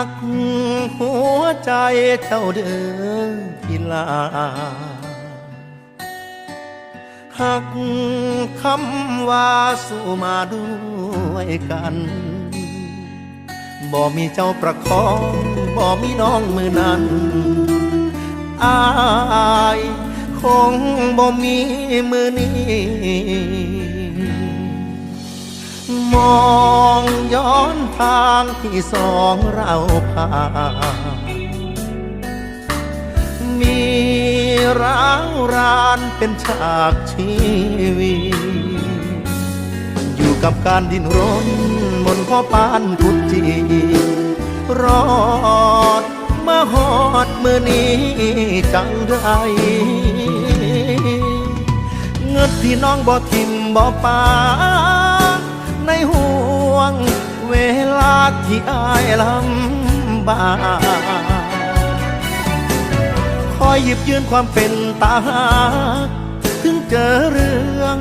ักหัวใจเจ้าเด้อกีลาหักคำว่าสู้มาด้วยกัน บ่มีเจ้าประคองบ่มีน้องมือนั้นอายคงบ่มีมือนี้ มองย้อนทางที่สองเราผ่านมีร้าวรานเป็นฉากชีวิตอยู่กับการดิ้นรนบนข้อปานทุกทีรอดมาหอดมือนี้จังไรเงินที่น้องบ่ทิมบ่ปา ในห่วง เวลาที่อายลำบากคอยหยิบยืนความเป็นตาหากถึงเจอเรื่อง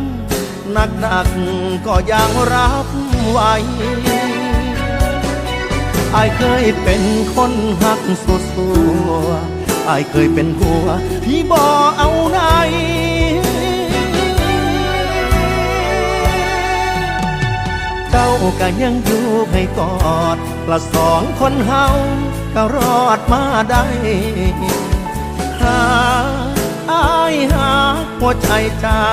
หนักหนักๆก็ยังรับไหวอายเคยเป็นคนหักสุดสัวอายเคยเป็นหัวที่บ่เอาไหน เจ้าก็ยังอยู่ให้กอดละสองคนเฮาก็รอดมาได้หาอายหาหัวใจเจ้า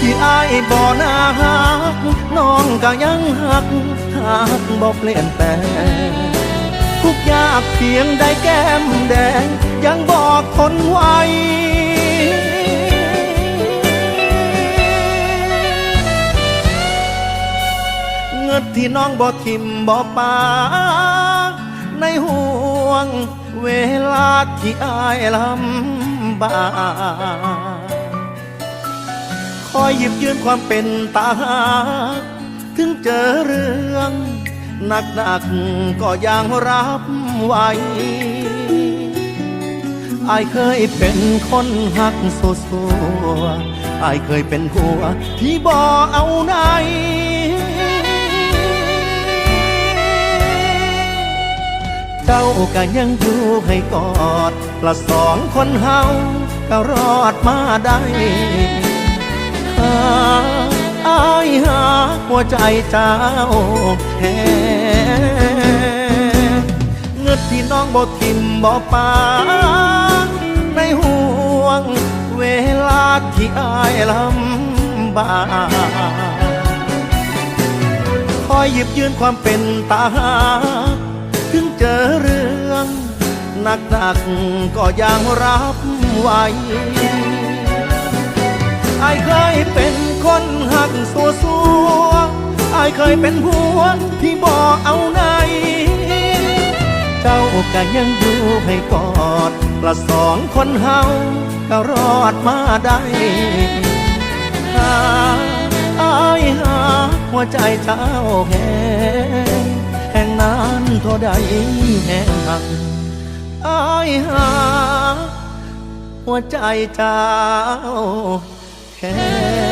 ที่อายบ่หนาหักน้องก็ยังหักหักบ่เปลี่ยนแปลงทุกยากเพียงได้แก้มแดง ยังบอกทนไว้เงินที่น้องบ่ทิมบ่ปาในห่วงเวลาที่อายลำบาก คอยหยิบยืนความเป็นตาหากถึงเจอเรื่องหนักหนักๆก็ยังรับไหวอายเคยเป็นคนหักโซโซอายเคยเป็นหัวที่บ่เอาไหนเจ้าก็ยังอยู่ให้กอดละสองคนเฮาก็รอดมาได้าอายหาหัวใจเจ้าแค่เงินที่น้องบ่ทิมบ่ปาในห่วงเวลาที่อายลำบากคอยหยิบยืนความเป็นตาหา ถึงเจอเรื่องหนักหนักก็ยังรับไหว อายเคยเป็นคนหักสัวสัวอายเคยเป็นหัวที่บ่เอาไหนเจ้าก็ยังอยู่ให้กอดละสองคนเฮาก็รอดมาได้หาอายหาหัวใจเจ้าแหงแห่งนานเท่าใดแห่งหักอายหาหัวใจเจ้า แค่